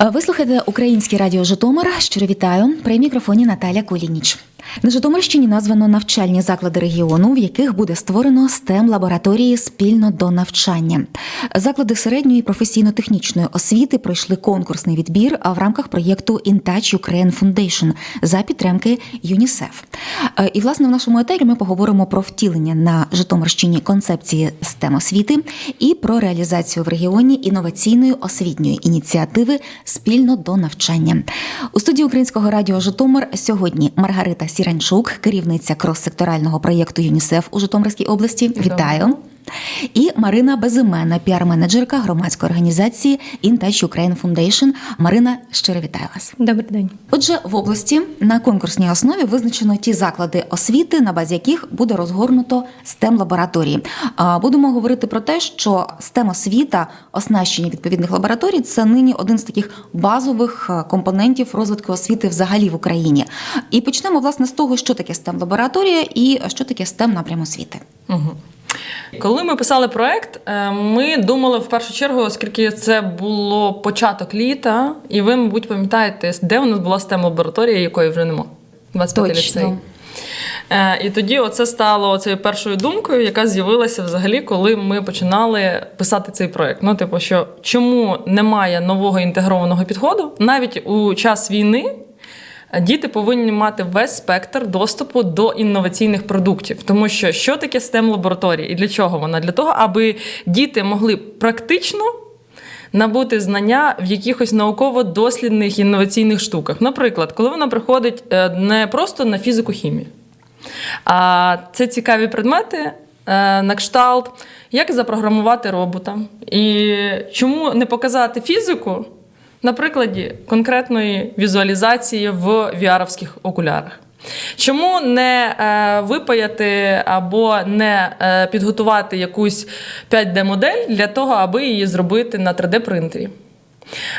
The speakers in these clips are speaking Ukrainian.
Ви слухаєте Українське радіо Житомир. Щиро вітаю. При мікрофоні Наталя Кулініч. На Житомирщині названо навчальні заклади регіону, в яких буде створено stem лабораторії спільно до навчання. Заклади середньої професійно-технічної освіти пройшли конкурсний відбір в рамках проєкту In Touch Ukraine Foundation за підтримки ЮНІСЕФ. Е, І власне в нашому етері ми поговоримо про втілення на Житомирщині концепції STEM освіти і про реалізацію в регіоні інноваційної освітньої ініціативи спільно до навчання. У студії Українського радіо Житомир сьогодні Маргарита Сіранчук, керівниця крос-секторального проєкту ЮНІСЕФ у Житомирській області. Вітаю. І Марина Безимена, піар-менеджерка громадської організації In Touch Ukraine Foundation. Марина, щиро вітаю вас. Добрий день. Отже, в області на конкурсній основі визначено ті заклади освіти, на базі яких буде розгорнуто stem лабораторії. Будемо говорити про те, що stem освіта, оснащення відповідних лабораторій, це нині один з таких базових е, компонентів розвитку освіти взагалі в Україні. І почнемо власне з того, що таке stem лабораторія і що таке stem напрям освіти. Угу. Коли ми писали проект, е, ми думали в першу чергу, оскільки це було початок літа, і ви, мабуть, пам'ятаєте, де у нас була stem лабораторія, якої вже нема. 25 ліцей. Е, І тоді оце стало цією першою думкою, яка з'явилася взагалі, коли ми починали писати цей проект. Ну, типу, що чому немає нового інтегрованого підходу, навіть у час війни. Діти повинні мати весь спектр доступу до інноваційних продуктів, тому що що таке stem лабораторія і для чого вона? Для того, аби діти могли практично набути знання в якихось науково-дослідних інноваційних штуках. Наприклад, коли вона приходить е, не просто на фізику-хімію, а це цікаві предмети. е, На кшталт, як запрограмувати робота, і чому не показати фізику на прикладі конкретної візуалізації в VR-овських окулярах. Чому не е, випаяти або не е, підготувати якусь 5D-модель для того, аби її зробити на 3D-принтері?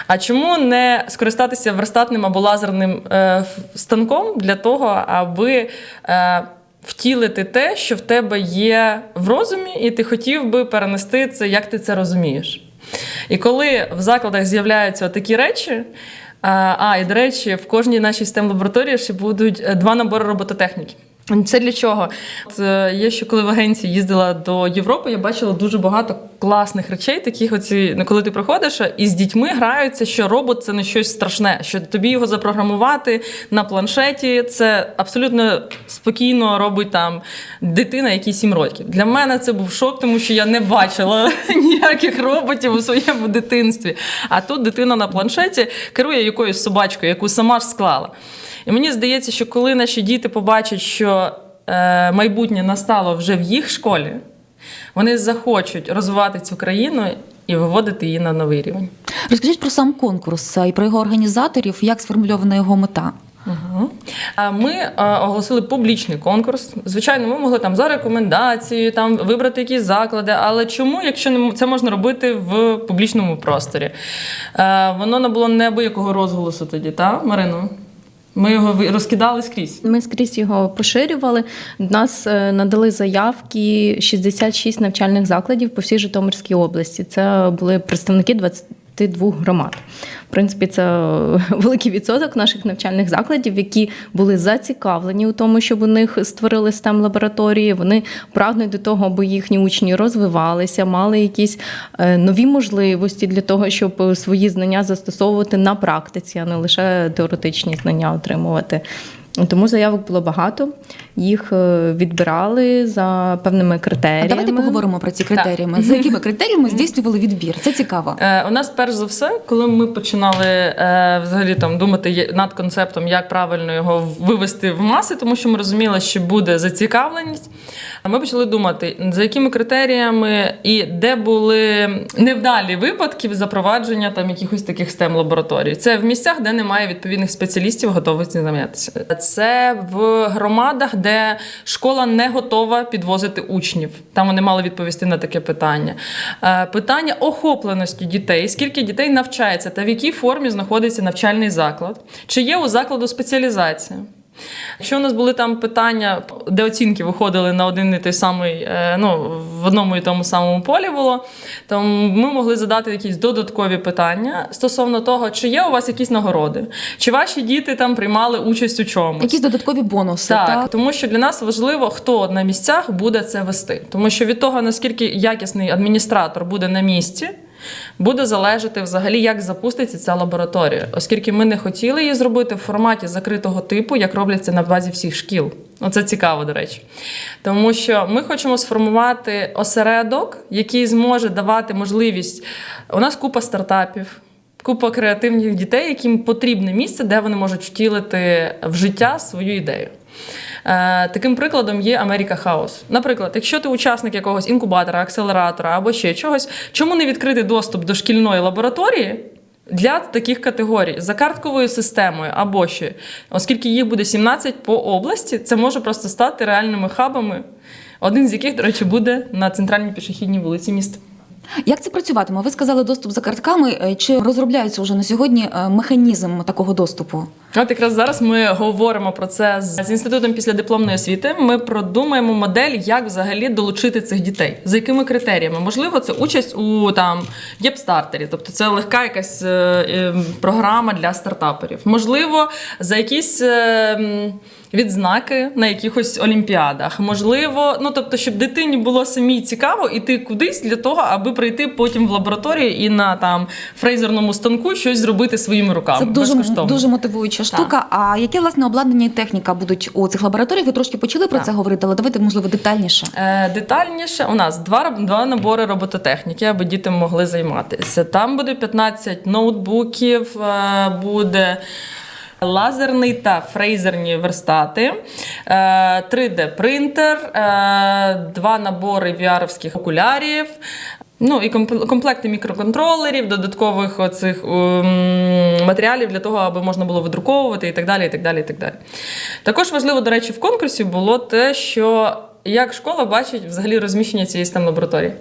А чому не скористатися верстатним або лазерним е, станком для того, аби е, втілити те, що в тебе є в розумі, і ти хотів би перенести це, як ти це розумієш? І коли в закладах з'являються такі речі, а, і до речі, в кожній нашій stem лабораторії ще будуть е, два набори робототехніки. Це для чого? От, е, я ще коли в агенції їздила до Європи, я бачила дуже багато класних речей, таких оці, коли ти приходиш і з дітьми граються, що робот це не щось страшне, що тобі його запрограмувати на планшеті, це абсолютно спокійно робить там дитина, якій 7 років. Для мене це був шок, тому що я не бачила ніяких роботів у своєму дитинстві. А тут дитина на планшеті керує якоюсь собачкою, яку сама ж склала. І мені здається, що коли наші діти побачать, що е, майбутнє настало вже в їх школі, вони захочуть розвивати цю країну і виводити її на новий рівень. Розкажіть про сам конкурс і про його організаторів, як сформульована його мета. Угу. Ми е, оголосили публічний конкурс. Звичайно, ми могли там за рекомендацією там вибрати якісь заклади. Але чому, якщо це можна робити в публічному просторі? Е, воно не було неабиякого розголосу тоді, так, Марино? Ми його розкидали скрізь. Ми скрізь його поширювали. Нас е, надали заявки 66 навчальних закладів по всій Житомирській області. Це були представники 22 громад. В принципі, це великий відсоток наших навчальних закладів, які були зацікавлені у тому, щоб у них створили stem лабораторії. Вони прагнуть до того, аби їхні учні розвивалися, мали якісь е, нові можливості для того, щоб е, свої знання застосовувати на практиці, а не лише теоретичні знання отримувати. Тому заявок було багато. Їх е, відбирали за певними А критеріями. давайте поговоримо про ці критеріями. За якими критеріями здійснювали відбір? Це цікаво. Е, у нас перш за все, коли ми починали е, взагалі там думати над концептом, як правильно його вивести в маси, тому що ми розуміли, що буде зацікавленість. Ми почали думати, за якими критеріями і де були невдалі випадки запровадження там якихось таких stem лабораторій. Це в місцях, де немає відповідних спеціалістів, готових цим зайнятися. Це в громадах, де школа не готова підвозити учнів. Там вони мали відповісти на таке питання. Е, Питання охопленості дітей, скільки дітей навчається та в якій формі знаходиться навчальний заклад, чи є у закладу спеціалізація. Якщо у нас були там питання, де оцінки виходили на один і той самий, е, ну, в одному і тому самому полі було, то ми могли задати якісь додаткові питання стосовно того, чи є у вас якісь нагороди, чи ваші діти там приймали участь у чомусь. Якісь додаткові бонуси, Так, так? тому що для нас важливо, хто на місцях буде це вести. Тому що від того, наскільки якісний адміністратор буде на місці, буде залежати взагалі, як запуститься ця лабораторія, оскільки ми не хотіли її зробити в форматі закритого типу, як робляться на базі всіх шкіл. Оце цікаво, до речі. Тому що ми хочемо сформувати осередок, який зможе давати можливість. У нас купа стартапів. Купа креативних дітей, яким потрібне місце, де вони можуть втілити в життя свою ідею. Е, таким прикладом є Америка Хаус. Наприклад, якщо ти учасник якогось інкубатора, акселератора або ще чогось, чому не відкрити доступ до шкільної лабораторії? Для таких категорій за картковою системою або ще, оскільки їх буде 17 по області, це може просто стати реальними хабами, один з яких, до речі, буде на центральній пішохідній вулиці міста. Як це працюватиме? Ви сказали доступ за картками. Е, Чи розробляється вже на сьогодні е, механізм такого доступу? От якраз зараз ми говоримо про це з, інститутом післядипломної освіти. Ми продумаємо модель, як взагалі долучити цих дітей, за якими критеріями. Можливо, це участь у там єпстартері, тобто це легка якась е, е, програма для стартаперів. Можливо, за якісь. е, Відзнаки на якихось олімпіадах, можливо, ну тобто, щоб дитині було самій цікаво іти кудись для того, аби прийти потім в лабораторію і на там фрейзерному станку щось зробити своїми руками. Це дуже, дуже мотивуюча штука. А яке власне обладнання і техніка будуть у цих лабораторіях? Ви трошки почали про Так. це говорити, але давайте можливо детальніше. Е, Детальніше у нас два, два набори робототехніки, аби діти могли займатися. Там буде 15 ноутбуків, е, буде. Лазерний та фрейзерні верстати, 3D-принтер, два набори VR-овських окулярів, ну і комплекти мікроконтролерів, додаткових оцих ем, матеріалів для того, аби можна було видруковувати і так далі. І так далі, і так далі. Також важливо, до речі, в конкурсі було те, що як школа бачить взагалі розміщення цієї STEM лабораторії.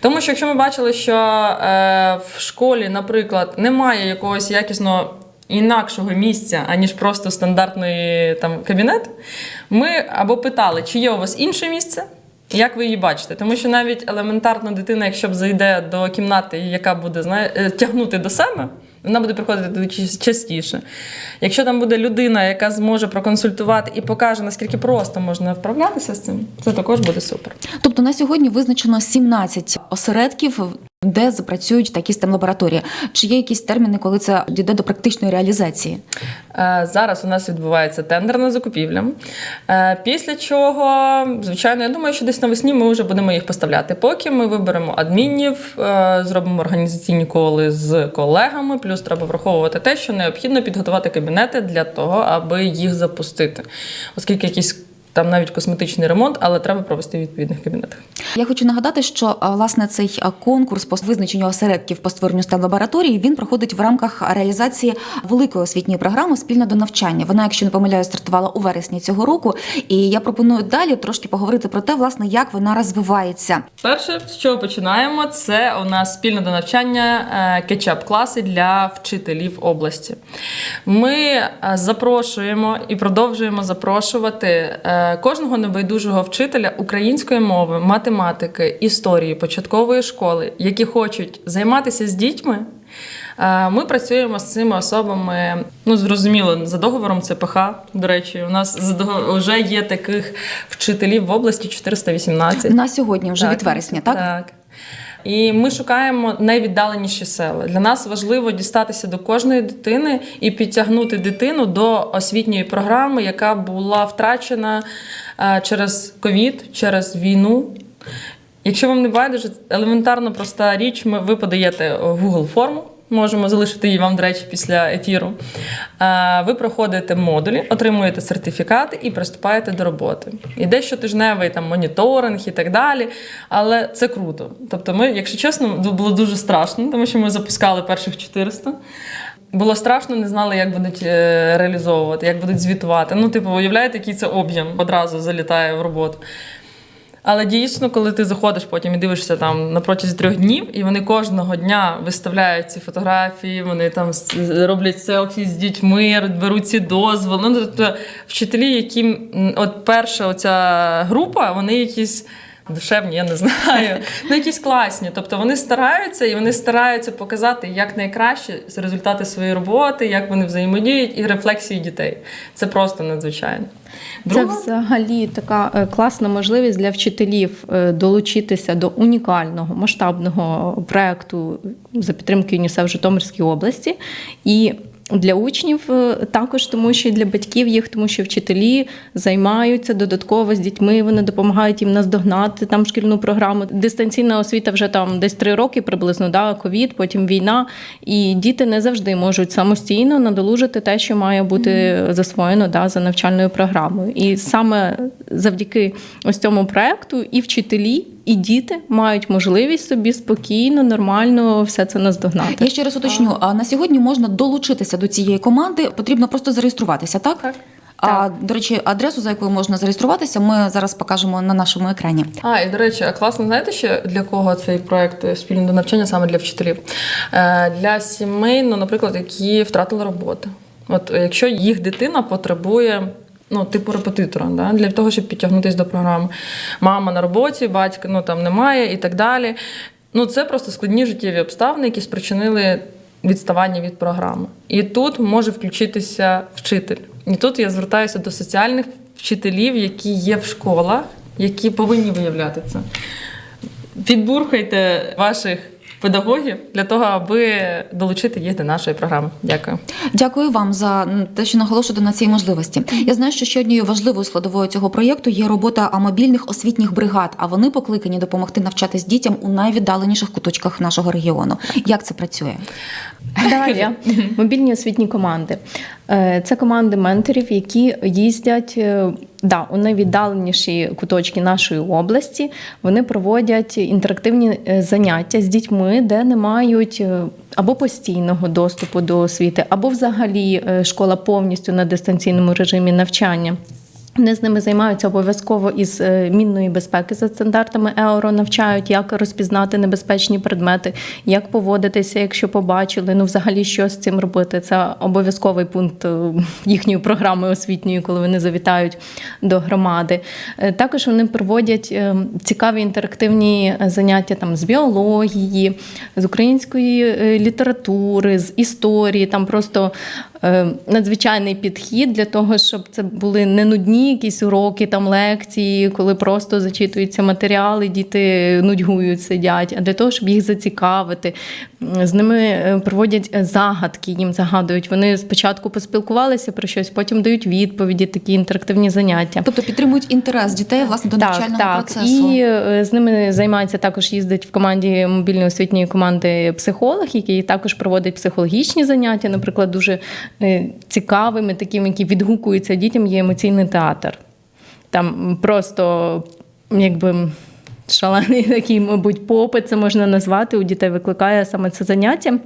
Тому що якщо ми бачили, що е, в школі, наприклад, немає якогось якісного інакшого місця, аніж просто стандартний там кабінет, ми або питали, чи є у вас інше місце. Як ви її бачите? Тому що навіть елементарна дитина, якщо б зайде до кімнати, яка буде знає, е, тягнути до себе, вона буде приходити частіше. Якщо там буде людина, яка зможе проконсультувати і покаже, наскільки просто можна вправлятися з цим, це також буде супер. Тобто на сьогодні визначено 17 осередків, де запрацюють такі stem лабораторії. Чи є якісь терміни, коли це дійде до практичної реалізації? Е, Зараз у нас відбувається тендер на закупівлю. Е, Після чого, звичайно, я думаю, що десь навесні ми вже будемо їх поставляти. Поки ми виберемо адмінів, е, зробимо організаційні коли з колегами. Плюс треба враховувати те, що необхідно підготувати кабінети для того, аби їх запустити, оскільки якийсь там навіть косметичний ремонт, але треба провести в відповідних кабінетах. Я хочу нагадати, що власне цей конкурс по визначенню осередків по створенню stem лабораторії він проходить в рамках реалізації великої освітньої програми спільно до навчання. Вона, якщо не помиляю, стартувала у вересні цього року. І я пропоную далі трошки поговорити про те, власне, як вона розвивається. Перше, з чого починаємо, це у нас спільне до навчання е, кетчап-класи для вчителів області. Ми е, запрошуємо і продовжуємо запрошувати е, кожного небайдужого вчителя української мови, математики, історії, початкової школи, які хочуть займатися з дітьми. Е, Ми працюємо з цими особами. Ну, зрозуміло, за договором ЦПХ. До речі, у нас вже є таких вчителів в області 418. На сьогодні, вже від вересня, так? Так. І ми шукаємо найвіддаленіші села. Для нас важливо дістатися до кожної дитини і підтягнути дитину до освітньої програми, яка була втрачена е, через ковід, через війну. Якщо вам не байдуже, елементарно проста річ, ви подаєте Google форму. Можемо залишити її вам, до речі, після ефіру. Е, Ви проходите модулі, отримуєте сертифікати і приступаєте до роботи. Іде щотижневий там моніторинг і так далі. Але це круто. Тобто, ми, якщо чесно, було дуже страшно, тому що ми запускали перших 400. Було страшно, не знали, як будуть е, реалізовувати, як будуть звітувати. Ну, типу, уявляєте, який це об'єм одразу залітає в роботу. Але дійсно, коли ти заходиш потім і дивишся там на протязі трьох днів, і вони кожного дня виставляють ці фотографії, вони там роблять селфі з дітьми, беруть ці дозволи. Ну, тобто вчителі, які от перша оця група, вони якісь. Душевні, я не знаю. Ну, якісь класні. Тобто вони стараються і вони стараються показати як найкраще результати своєї роботи, як вони взаємодіють і рефлексії дітей. Це просто надзвичайно. Це взагалі така е, класна можливість для вчителів е, долучитися до унікального масштабного проекту за підтримки ЮНІСЕФ в Житомирській області. І для учнів е, також, тому що і для батьків їх, тому що вчителі займаються додатково з дітьми, вони допомагають їм наздогнати там шкільну програму. Дистанційна освіта вже там десь три роки приблизно, да, ковід, потім війна. І діти не завжди можуть самостійно надолужити те, що має бути засвоєно да, за навчальною програмою. І саме завдяки ось цьому проекту і вчителі, і діти мають можливість собі спокійно, нормально все це наздогнати. Я ще раз уточню, а на сьогодні можна долучитися до цієї команди, потрібно просто зареєструватися, так? Так. А до речі, адресу, за якою можна зареєструватися, ми зараз покажемо на нашому екрані. А, і до речі, класно, знаєте ще для кого цей проект спільне до навчання саме для вчителів? Е, Для сімей, ну, наприклад, які втратили роботу. От якщо їх дитина потребує. Ну, типу репетитора, да? для того, щоб підтягнутися до програми. Мама на роботі, батька ну, там немає і так далі. Ну, це просто складні життєві обставини, які спричинили відставання від програми. І тут може включитися вчитель. І тут я звертаюся до соціальних вчителів, які є в школах, які повинні виявляти це. Підбурхайте ваших педагогів для того, аби долучити їх до нашої програми. Дякую. Дякую вам за те, що наголошуєте на цій можливості. Я знаю, що ще однією важливою складовою цього проєкту є робота мобільних освітніх бригад, а вони покликані допомогти навчатись дітям у найвіддаленіших куточках нашого регіону. Як це працює? Далі мобільні освітні команди. Е, Це команди менторів, які їздять е, да, у найвіддаленіші куточки нашої області. Вони проводять інтерактивні е, заняття з дітьми, де не мають е, або постійного доступу до освіти, або взагалі е, школа повністю на дистанційному режимі навчання. Вони з ними займаються обов'язково із е, мінної безпеки за стандартами ЕОРО, навчають, як розпізнати небезпечні предмети, як поводитися, якщо побачили. Ну, взагалі, що з цим робити. Це обов'язковий пункт е, їхньої програми освітньої, коли вони завітають до громади. Е, Також вони проводять цікаві інтерактивні заняття там з біології, з української літератури, з історії. Там просто надзвичайний підхід для того, щоб це були не нудні якісь уроки, там лекції, коли просто зачитуються матеріали, діти нудьгують, сидять, а для того, щоб їх зацікавити. З ними е, проводять е, загадки, їм загадують. Вони спочатку поспілкувалися про щось, потім дають відповіді, такі інтерактивні заняття. Тобто підтримують інтерес дітей власне до навчального процесу. І е, з ними займається також їздить в команді мобільної освітньої команди психолог, який також проводить психологічні заняття. Наприклад, дуже е, цікавими, такими, які відгукуються дітям, є емоційний театр. Там просто якби. Шалений такий, мабуть, попит, це можна назвати. У дітей викликає саме це заняття,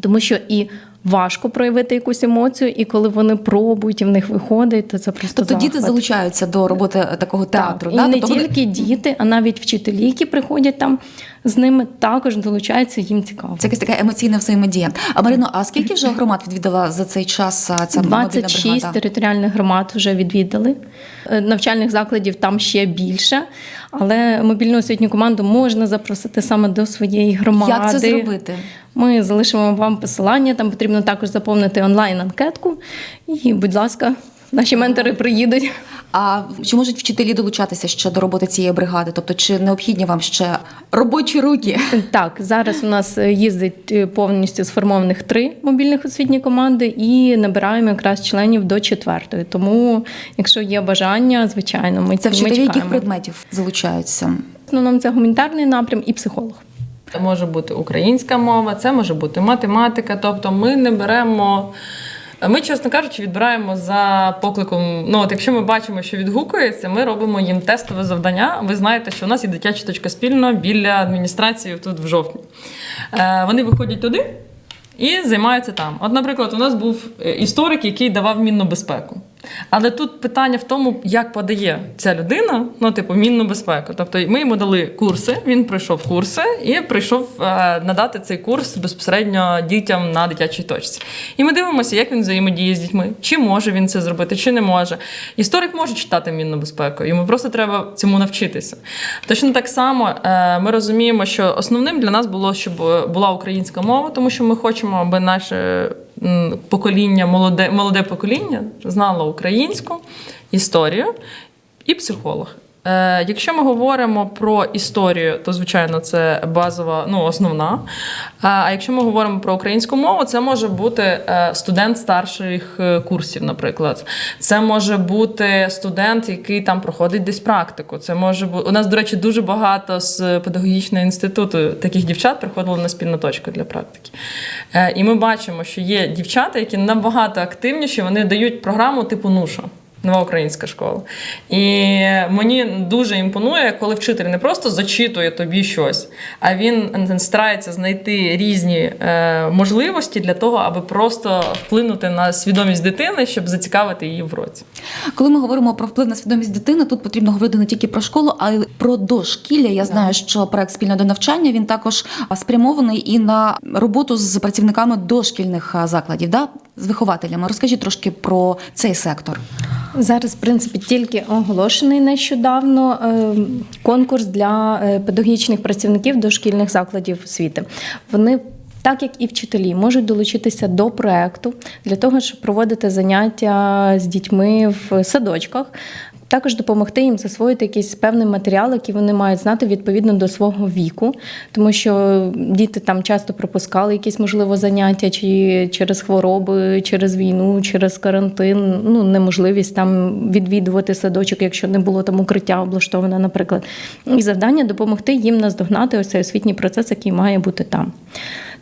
тому що і важко проявити якусь емоцію, і коли вони пробують і в них виходить, то це просто Тобто діти залучаються до роботи такого театру. Так, да? і не тобто вони- діти, а навіть вчителі, які приходять там з ними, також долучаються, їм цікаво. Це якась така емоційна взаємодія. А Марино, а скільки вже громад відвідала за цей час ця мобільна 26 бригада? територіальних громад вже відвідали. Е, Навчальних закладів там ще більше, але мобільну освітню команду можна запросити саме до своєї громади. Як це зробити? Ми залишимо вам посилання. Там потрібно також заповнити онлайн-анкетку. І, будь ласка, наші ментори приїдуть. А чи можуть вчителі долучатися ще до роботи цієї бригади? Тобто, чи необхідні вам ще робочі руки? Так, зараз у нас е, їздить е, повністю сформованих три мобільних освітні команди і набираємо якраз членів до четвертої. Тому, якщо є бажання, звичайно, ми Це ми яких предметів залучаються? В основному це гуманітарний напрям і психолог. Це може бути українська мова, це може бути математика. Тобто ми не беремо. Ми, чесно кажучи, відбираємо за покликом. Ну, от якщо ми бачимо, що відгукується, ми робимо їм тестове завдання. Ви знаєте, що у нас є дитяча точка спільно біля адміністрації тут в жовтні. Е, вони виходять туди і займаються там. От, наприклад, у нас був е, історик, який давав мінну безпеку. Але тут питання в тому, як подає ця людина, ну, типу, мінну безпеку. Тобто ми йому дали курси, він пройшов курси і прийшов е, надати цей курс безпосередньо дітям на дитячій точці. І ми дивимося, як він взаємодіє з дітьми, чи може він це зробити, чи не може. Історик може читати мінну безпеку, йому просто треба цьому навчитися. Точно так само е, ми розуміємо, що основним для нас було, щоб була українська мова, тому що ми хочемо, аби наше м, покоління, молоде, молоде покоління знало українську історію і психолог. Е, Якщо ми говоримо про історію, то звичайно це базова, ну основна. А а якщо ми говоримо про українську мову, це може бути е, студент старших е, курсів, наприклад. Це може бути студент, який там проходить десь практику. Це може бути у нас, до речі, дуже багато з педагогічного інституту таких дівчат приходили на спільну точку для практики. Е, І ми бачимо, що є дівчата, які набагато активніші, вони дають програму типу Нуша. Нова українська школа. І мені дуже імпонує, коли вчитель не просто зачитує тобі щось, а він старається знайти різні е, можливості для того, аби просто вплинути на свідомість дитини, щоб зацікавити її в році. Коли ми говоримо про вплив на свідомість дитини, тут потрібно говорити не тільки про школу, а й про дошкілля. Я знаю, що проект спільно до навчання він також спрямований і на роботу з працівниками дошкільних закладів, да? з вихователями. Розкажіть трошки про цей сектор. Зараз, в принципі, тільки оголошений нещодавно е, конкурс для е, педагогічних працівників дошкільних закладів освіти. Вони так як і вчителі можуть долучитися до проекту для того, щоб проводити заняття з дітьми в садочках. Також допомогти їм засвоїти якийсь певний матеріал, який вони мають знати відповідно до свого віку, тому що діти там часто пропускали якісь можливо заняття, чи через хвороби, через війну, через карантин, ну неможливість там відвідувати садочок, якщо не було там укриття облаштоване, наприклад. І завдання допомогти їм наздогнати ось цей освітній процес, який має бути там.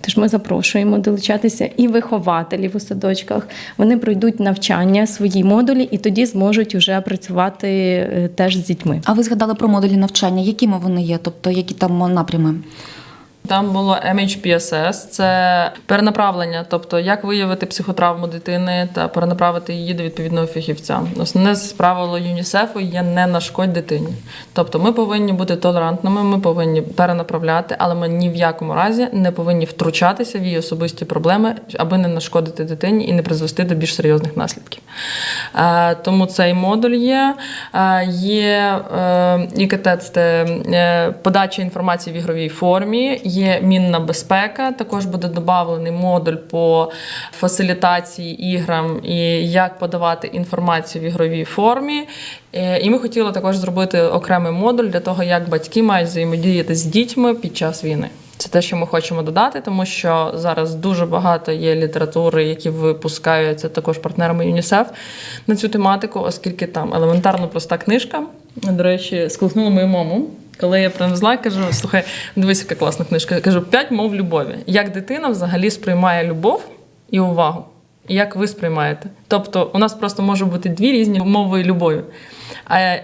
Тож ми запрошуємо долучатися і вихователів у садочках. Вони пройдуть навчання, свої модулі, і тоді зможуть вже працювати е, теж з дітьми. А ви згадали про модулі навчання? Якими вони є? Тобто які там напрями? Там було MHPSS, це перенаправлення, тобто як виявити психотравму дитини та перенаправити її до відповідного фахівця. Основне правило ЮНІСЕФу є не нашкодь дитині. Тобто ми повинні бути толерантними, ми повинні перенаправляти, але ми ні в якому разі не повинні втручатися в її особисті проблеми, аби не нашкодити дитині і не призвести до більш серйозних наслідків. Е, Тому цей модуль є. Е, Є е, ІКТ це подача інформації в ігровій формі, є мінна безпека. Також буде додавлений модуль по фасилітації іграм і як подавати інформацію в ігровій формі. Е, І ми хотіли також зробити окремий модуль для того, як батьки мають взаємодіяти з дітьми під час війни. Це те, що ми хочемо додати, тому що зараз дуже багато є літератури, які випускаються також партнерами ЮНІСЕФ на цю тематику, оскільки там елементарно проста книжка. До речі, сколихнула мою маму. Коли я привезла, кажу: слухай, дивись, яка класна книжка. Кажу, п'ять мов любові. Як дитина взагалі сприймає любов і увагу? Як ви сприймаєте? Тобто, у нас просто може бути дві різні мови любові.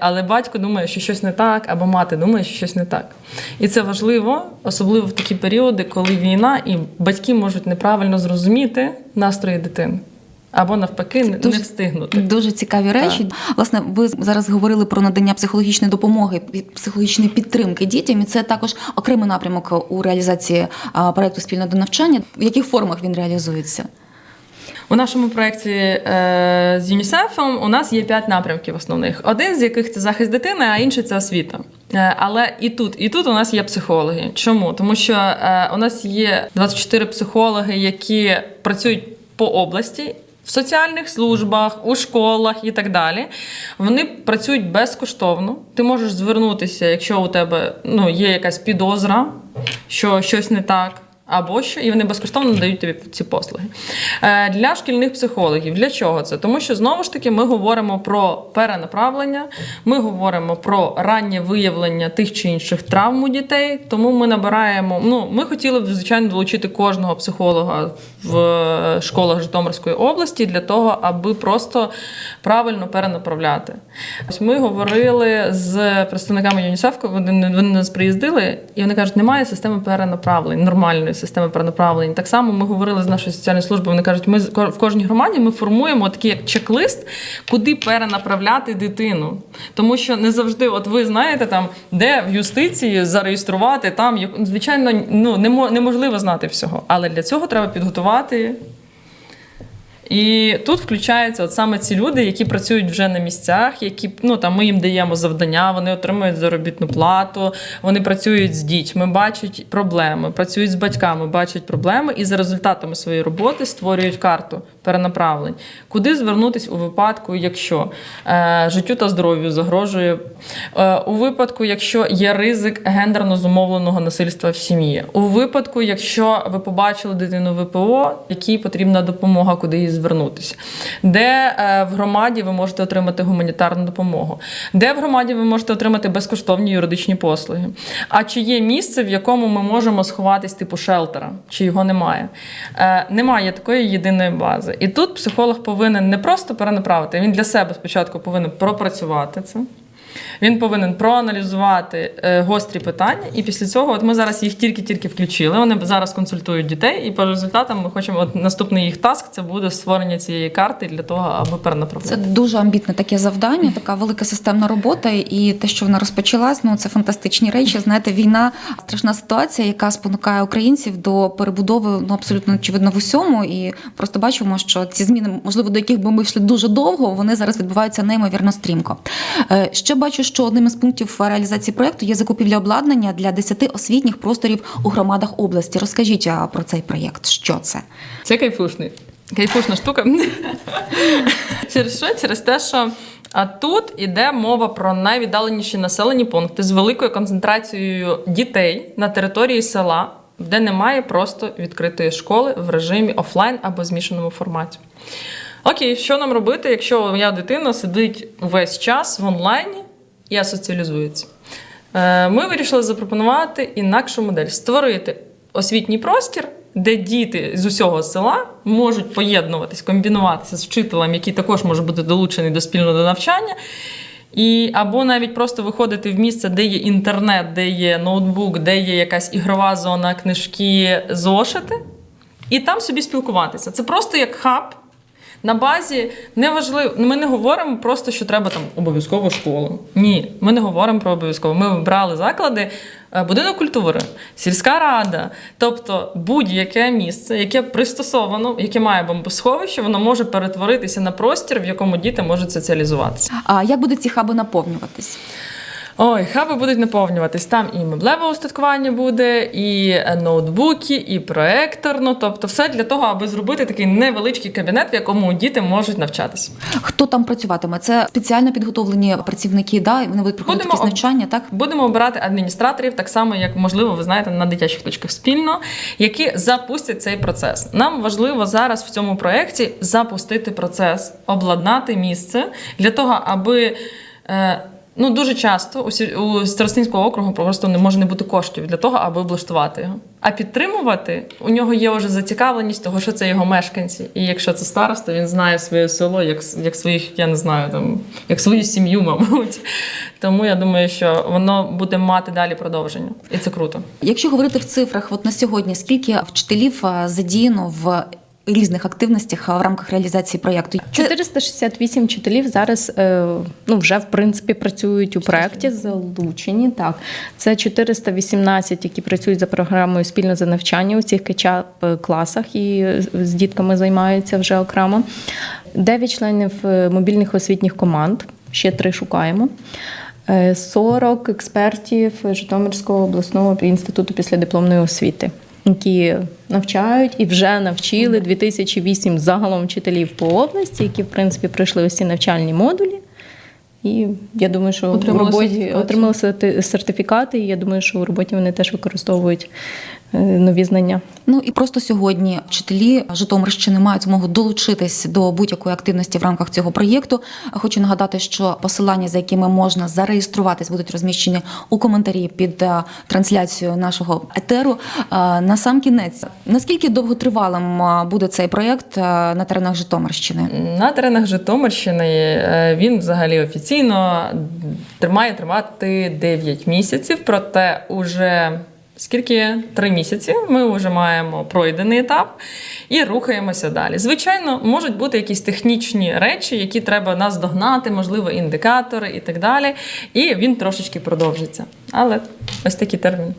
Але батько думає, що щось не так, або мати думає, що щось не так. І це важливо, особливо в такі періоди, коли війна, і батьки можуть неправильно зрозуміти настрої дитини. Або навпаки, не, дуже- встигнути. Дуже цікаві речі. Власне, ви зараз говорили про надання психологічної допомоги, психологічної підтримки дітям. І це також окремий напрямок у реалізації проекту спільно до навчання. В яких формах він реалізується? У нашому проєкті е, з ЮНІСЕФом у нас є п'ять напрямків основних. Один з яких це захист дитини, а інший це освіта. Е, але і тут, і тут у нас є психологи. Чому? Тому що е, у нас є 24 психологи, які працюють по області. В соціальних службах, у школах і так далі. Вони працюють безкоштовно. Ти можеш звернутися, якщо у тебе ну, є якась підозра, що щось не так. Або що, і вони безкоштовно надають тобі ці послуги. Е, для шкільних психологів. Для чого це? Тому що знову ж таки ми говоримо про перенаправлення, ми говоримо про раннє виявлення тих чи інших травм у дітей. Тому ми набираємо. Ну, ми хотіли б, звичайно, долучити кожного психолога в е, школах Житомирської області для того, аби просто правильно перенаправляти. Ось ми говорили з представниками ЮНІСЕФ, вони, вони нас приїздили, і вони кажуть, немає системи перенаправлень, нормальної системи перенаправлень. Так само ми говорили з нашої соціальної служби. Вони кажуть, ми в кожній громаді ми формуємо такий як чек-лист, куди перенаправляти дитину. Тому що не завжди, от ви знаєте, там де в юстиції зареєструвати там, звичайно, ну немо- неможливо знати всього. Але для цього треба підготувати. І тут включаються от саме ці люди, які працюють вже на місцях, які ну там ми їм даємо завдання, вони отримують заробітну плату, вони працюють з дітьми, бачать проблеми, працюють з батьками, бачать проблеми і за результатами своєї роботи створюють карту перенаправлень, куди звернутися у випадку, якщо е, життю та здоров'ю загрожує, е, у випадку, якщо є ризик гендерно зумовленого насильства в сім'ї, у випадку, якщо ви побачили дитину ВПО, якій потрібна допомога, куди їй звернутися, де е, в громаді ви можете отримати гуманітарну допомогу, де в громаді ви можете отримати безкоштовні юридичні послуги. А чи є місце, в якому ми можемо сховатись типу шелтера, чи його немає? Е, немає такої єдиної бази. І тут психолог повинен не просто перенаправити, він для себе спочатку повинен пропрацювати це. Він повинен проаналізувати е, гострі питання, і після цього, от ми зараз їх тільки-тільки включили. Вони зараз консультують дітей, і по результатам ми хочемо. От наступний їх таск це буде створення цієї карти для того, аби Це дуже амбітне таке завдання, така велика системна робота, і те, що вона розпочалась, ну це фантастичні речі. Знаєте, війна страшна ситуація, яка спонукає українців до перебудови ну абсолютно очевидно в усьому. І просто бачимо, що ці зміни, можливо, до яких би ми йшли дуже довго, вони зараз відбуваються неймовірно стрімко. Е, Ще бачу, що одним із пунктів реалізації проекту є закупівля обладнання для 10 освітніх просторів у громадах області. Розкажіть а, про цей проєкт. Що це? Це кайфушний. Кайфушна штука. Через що? Через те, що а тут іде мова про найвіддаленіші населені пункти з великою концентрацією дітей на території села, де немає просто відкритої школи в режимі офлайн або змішаному форматі. Окей, що нам робити, якщо моя дитина сидить весь час в онлайні і асоціалізується? Е, Ми вирішили запропонувати інакшу модель створити освітній простір, де діти з усього села можуть поєднуватись, комбінуватися з вчителем, який також може бути долучений до спільного навчання. І або навіть просто виходити в місце, де є інтернет, де є ноутбук, де є якась ігрова зона, книжки, зошити, і там собі спілкуватися. Це просто як хаб. На базі неважливо, ми не говоримо просто, що треба там обов'язково школу. Ні, ми не говоримо про обов'язково. Ми брали заклади, е, будинок культури, сільська рада, тобто будь-яке місце, яке пристосовано, яке має бомбосховище, воно може перетворитися на простір, в якому діти можуть соціалізуватися. А як будуть ці хаби наповнюватись? Ой, хаби будуть наповнюватись. Там і меблеве устаткування буде, і е, ноутбуки, і проектор. Ну тобто, все для того, аби зробити такий невеличкий кабінет, в якому діти можуть навчатися. Хто там працюватиме? Це спеціально підготовлені працівники, да? вони будуть проходити Будемо якісь навчання, так? Будемо обирати адміністраторів, так само як можливо, ви знаєте, на дитячих точках спільно, які запустять цей процес. Нам важливо зараз в цьому проєкті запустити процес, обладнати місце для того, аби. Е, Ну, дуже часто у, у Старостинського округу просто не може не бути коштів для того, аби облаштувати його. А підтримувати у нього є вже зацікавленість, того, що це його мешканці. І якщо це староста, він знає своє село як, як своїх, я не знаю, там як свою сім'ю, мабуть. Тому я думаю, що воно буде мати далі продовження, і це круто. Якщо говорити в цифрах, от на сьогодні скільки вчителів задіяно в різних активностях в рамках реалізації проєкту? Це 468 вчителів зараз е, ну, вже в принципі працюють у проєкті, залучені. Так, це 418, які працюють за програмою спільно за навчання у цих класах і з дітками займаються вже окремо. 9 членів е, мобільних освітніх команд, ще три шукаємо. Е, 40 експертів Житомирського обласного інституту післядипломної освіти, які навчають і вже навчили 2008 загалом вчителів по області, які в принципі пройшли усі навчальні модулі. І я думаю, що Отримали в роботі сертифікати. отримали сертифікати, і я думаю, що у роботі вони теж використовують нові знання. Ну і просто сьогодні вчителі Житомирщини мають змогу долучитись до будь-якої активності в рамках цього проєкту. Хочу нагадати, що посилання, за якими можна зареєструватись, будуть розміщені у коментарі під е, трансляцією нашого етеру. Е, На сам кінець, наскільки довготривалим е, буде цей проєкт е, на теренах Житомирщини? На теренах Житомирщини е, він взагалі офіційно тримає тримати 9 місяців, проте уже скільки три місяці ми вже маємо пройдений етап і рухаємося далі. Звичайно, можуть бути якісь технічні речі, які треба нас догнати, можливо, індикатори і так далі. І він трошечки продовжиться. Але ось такий термін.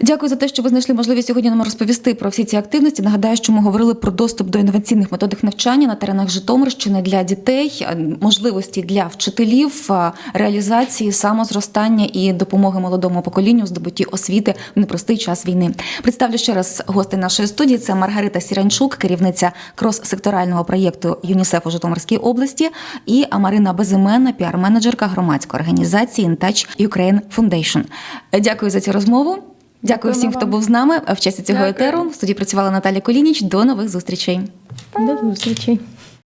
Дякую за те, що ви знайшли можливість сьогодні нам розповісти про всі ці активності. Нагадаю, що ми говорили про доступ до інноваційних методик навчання на теренах Житомирщини для дітей, е, можливості для вчителів, е, реалізації самозростання і допомоги молодому поколінню здобутті освіти в непростий час війни. Представлю ще раз гостей нашої студії. Це Маргарита Сіранчук, керівниця крос-секторального проєкту ЮНІСЕФ у Житомирській області, і Марина Безименна, піар-менеджерка громадської організації InTouch Ukraine Foundation. Дякую за цю розмову. Дякую всім, хто був з нами в часі цього Дякую. етеру. В студії працювала Наталя Колініч. До нових зустрічей. До зустрічі.